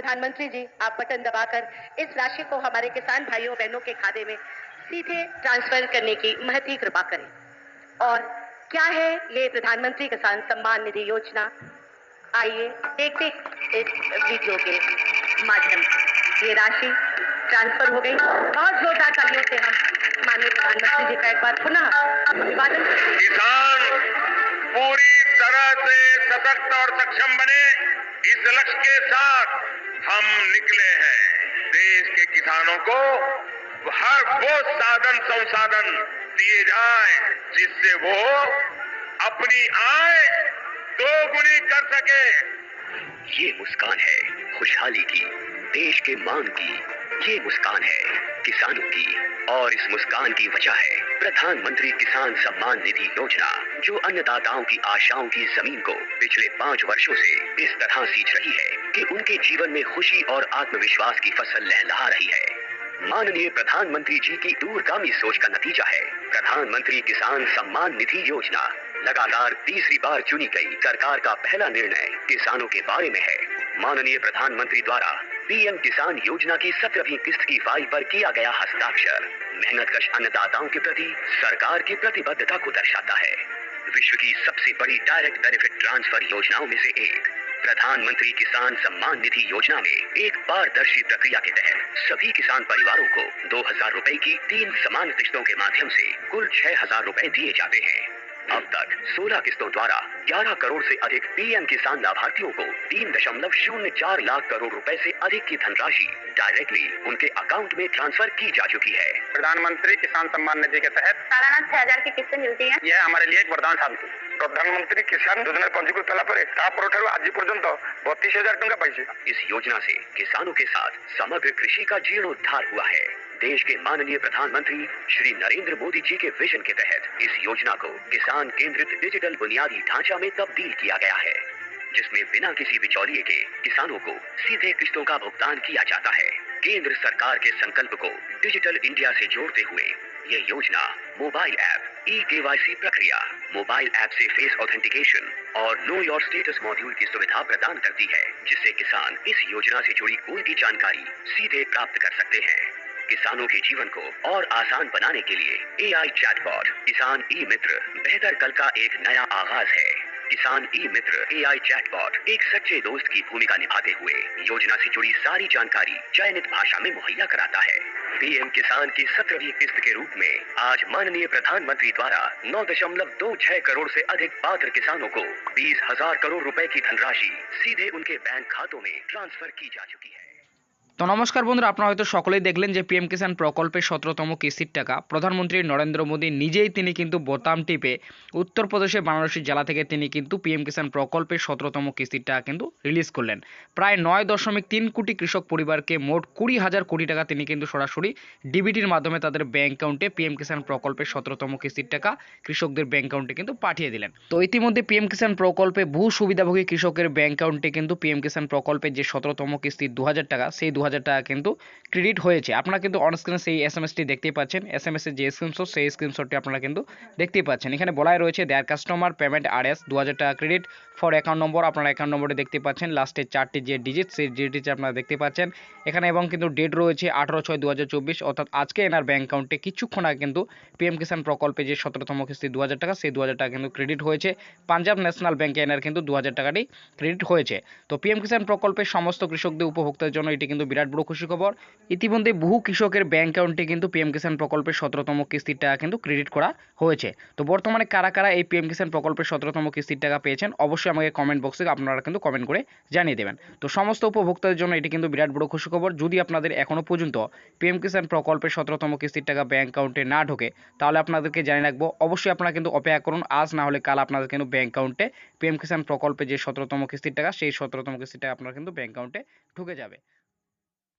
प्रधानमंत्री जी, आप बटन दबाकर इस राशि को हमारे किसान भाइयों, बहनों के खाते में सीधे ट्रांसफ़र करने की महती कृपा करें। और क्या है ये प्रधानमंत्री किसान सम्मान निधि योजना? आइए देखते इस वीडियो के माध्यम से। ये राशि ट्रांसफ़र हो गई। बहुत जोरदार तालियों से हम माननीय प्रधानमंत्री जी का एक बार पुनः अभिवादन किसान पूरी तरह से सशक्त और सक्षम बने। इस लक्ष्य के साथ हम निकले हैं देश के किसानों को। हर वो साधन संसाधन दिए जाए जिससे वो अपनी आय दोगुनी कर सके। ये मुस्कान है, खुशहाली की, देश के मांग की। ये मुस्कान है, किसानों की, और इस मुस्कान की वजह है, प्रधानमंत्री किसान सम्मान निधि योजना, जो अन्नदाताओं की आशाओं की ज़मीन को पिछले पाँच वर्षों से इस तरह सींच रही है, कि उनके जीवन में खुशी और आत्मविश्वास की फ़सल लहलहा रही है। माननीय प्रधानमंत्री जी की दूरगामी सोच का नतीजा है, प्रधानमंत्री किसान सम्मान निधि योजना, लगातार तीसरी बार चुनी गई सरकार का पहला निर्णय किसानों के बारे में है। माननीय प्रधानमंत्री द्वारा पीएम किसान योजना की सत्रहवीं किस्त की फ़ाइल पर किया गया हस्ताक्षर। मेहनत कश अन्नदाताओं के प्रति सरकार की प्रतिबद्धता को दर्शाता है। विश्व की सबसे बड़ी डायरेक्ट बेनिफिट ट्रांसफ़र योजनाओं में से एक, प्रधानमंत्री किसान सम्मान निधि योजना में एक पारदर्शी प्रक्रिया के तहत सभी किसान परिवारों को दो हज़ार रूपए की तीन समान किस्तों के माध्यम से कुल छह हज़ार रूपए दिए जाते हैं। अब तक 16 किस्तों द्वारा 11 करोड़ से अधिक पीएम किसान लाभार्थियों को तीन दशमलव शून्य चार लाख करोड़ रुपए से अधिक की धनराशि डायरेक्टली उनके अकाउंट में ट्रांसफ़र की जा चुकी है। प्रधानमंत्री किसान सम्मान निधि के तहत सालाना छह हज़ार की किस्तें मिलती है। यह हमारे लिए एक वरदान साबित प्रधानमंत्री किसान योजना पंजीकृत होगापर आज पर्यत बत्तीस हज़ार टका पाई इस योजना से किसानों के साथ समग्र कृषि का जीर्णोद्धार हुआ है। देश के माननीय प्रधानमंत्री श्री नरेंद्र मोदी जी के विजन के तहत इस योजना को किसान केंद्रित डिजिटल बुनियादी ढांचा में तब्दील किया गया है, जिसमें बिना किसी बिचौलिए के किसानों को सीधे किस्तों का भुगतान किया जाता है। केंद्र सरकार के संकल्प को डिजिटल इंडिया से जोड़ते हुए ये योजना मोबाइल ऐप ई केवाईसी प्रक्रिया, मोबाइल ऐप से फेस ऑथेंटिकेशन और नो योर स्टेटस मॉड्यूल की सुविधा प्रदान करती है, जिससे किसान इस योजना से जुड़ी कोई भी जानकारी सीधे प्राप्त कर सकते हैं। किसानों के जीवन को और आसान बनाने के लिए ए आई चैटबॉट किसान ई मित्र बेहतर कल का एक नया आगाज़ है। किसान ई मित्र ए आई चैटबॉट एक सच्चे दोस्त की भूमिका निभाते हुए योजना से जुड़ी सारी जानकारी चयनित भाषा में मुहैया कराता है। पीएम किसान की सत्रहवीं किस्त के रूप में आज माननीय प्रधानमंत्री द्वारा नौ दशमलव दो छह करोड़ से अधिक पात्र किसानों को बीस हज़ार करोड़ रुपए की धनराशि सीधे उनके बैंक खातों में ट्रांसफ़र की जा चुकी है। তো নমস্কার বন্ধুরা, আপনারা হয়তো সকলেই দেখলেন যে পিএম কিষাণ প্রকল্পের সতেরোতম কিস্তির টাকা। প্রধানমন্ত্রী নরেন্দ্র মোদী নিজেই তিনি কিন্তু বোতাম টিপে উত্তরপ্রদেশের বারাণসী জেলা থেকে তিনি কিন্তু পিএম কিষাণ প্রকল্পের সতেরোতম কিস্তির টাকা কিন্তু রিলিজ করলেন। প্রায় নয় দশমিক তিন কোটি কৃষক পরিবারকে মোট কুড়ি হাজার কোটি টাকা তিনি কিন্তু সরাসরি ডিবিটির মাধ্যমে তাদের ব্যাঙ্ক অ্যাকাউন্টে পিএম কিষাণ প্রকল্পের সতেরোতম কিস্তির টাকা কৃষকদের ব্যাঙ্ক অ্যাকাউন্টে কিন্তু পাঠিয়ে দিলেন। তো ইতিমধ্যে পিএম কিষাণ প্রকল্পে বহু সুবিধাভোগী কৃষকের ব্যাংক অ্যাকাউন্টে কিন্তু পিএম কিষাণ প্রকল্পের যে সতেরোতম কিস্তির দু টাকা, সেই দু হাজার হাজার টাকা কিন্তু ক্রেডিট হয়েছে। আপনারা কিন্তু অনস্ক্রিনে সেই এস এম এসটি দেখতেই পাচ্ছেন। এস এম এসের যে স্ক্রিনশট সেই স্ক্রিনশটটি আপনারা কিন্তু দেখতেই পাচ্ছেন। এখানে বলাই রয়েছে there customer payment R S দু হাজার টাকা ক্রেডিট ফর অ্যাকাউন্ট নম্বর আপনারা অ্যাকাউন্ট নম্বরে দেখতে পাচ্ছেন। লাস্টের চারটি যে ডিজিট সেই ডিজিট আপনারা দেখতে পাচ্ছেন। এখানে এবং কিন্তু ডেট রয়েছে আঠারো ছয় দু অর্থাৎ আজকে এনার ব্যাঙ্ক অ্যাকাউন্টে কিছুক্ষণ আগে কিন্তু পিএম কিষাণ প্রকল্পে যে সতেরোতম কিস্তি দু হাজার টাকা, সেই দু হাজার টাকা কিন্তু ক্রেডিট হয়েছে। পাঞ্জাব ন্যাশনাল ব্যাঙ্কে এনার কিন্তু দু হাজার টাকাটি ক্রেডিট হয়েছে। তো পিএম কিষাণ প্রকল্পের সমস্ত কৃষকদের, উপভোক্তাদের জন্য এটি কিন্তু বিরাট বড় খুশি খবর। ইতিমধ্যে বহু কৃষকের ব্যাংক অ্যাকাউন্টে কিন্তু পিএম কিষাণ প্রকল্পের সতেরোতম কিস্তির টাকা কিন্তু ক্রেডিট করা হয়েছে। তো বর্তমানে কারা কারা এই পিএম কিষাণ প্রকল্পের সতেরোতম কিস্তির টাকা পেয়েছেন, অবশ্যই আমাকে কমেন্ট বক্সে আপনারা কিন্তু কমেন্ট করে জানিয়ে দেবেন। তো সমস্ত উপভোক্তাদের জন্য এটি কিন্তু বিরাট বড় খুশি খবর। যদি আপনাদের এখনও পর্যন্ত পিএম কিষাণ প্রকল্পের সতেরোতম কিস্তির টাকা ব্যাংক অ্যাকাউন্টে না ঢোকে, তাহলে আপনাদেরকে জানিয়ে রাখব, অবশ্যই আপনারা কিন্তু অপেক্ষা করুন। আজ না হলে কাল আপনাদের কিন্তু ব্যাংক অ্যাকাউন্টে পিএম কিষাণ প্রকল্পে যে সতেরোতম কিস্তির টাকা, সেই সতেরোতম কিস্তির টাকা আপনার কিন্তু ব্যাংক অ্যাকাউন্টে ঢুকে যাবে।